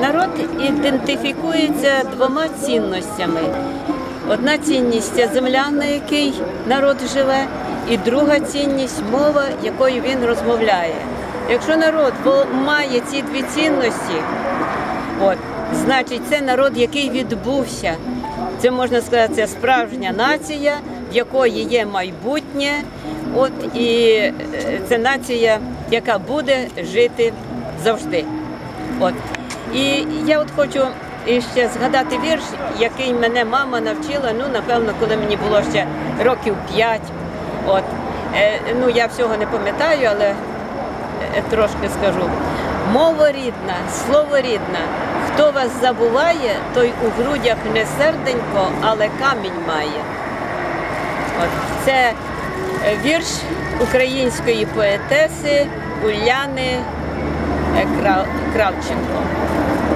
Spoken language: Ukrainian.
Народ ідентифікується двома цінностями. Одна цінність це земля, на якій народ живе, і друга цінність мова, якою він розмовляє. Якщо народ має ці дві цінності, от, значить це народ, який відбувся. Це можна сказати, це справжня нація, в якої є майбутнє. От і е, це нація, яка буде жити завжди. От. І я от хочу ще згадати вірш, який мене мама навчила, ну, напевно, коли мені було ще років п'ять. От. Е, ну, я всього не пам'ятаю, але е, трошки скажу. Мова рідна, слово рідна. Хто вас забуває, той у грудях не серденько, але камінь має. От. Це е, вірш української поетеси Уляни Eh, crouchen.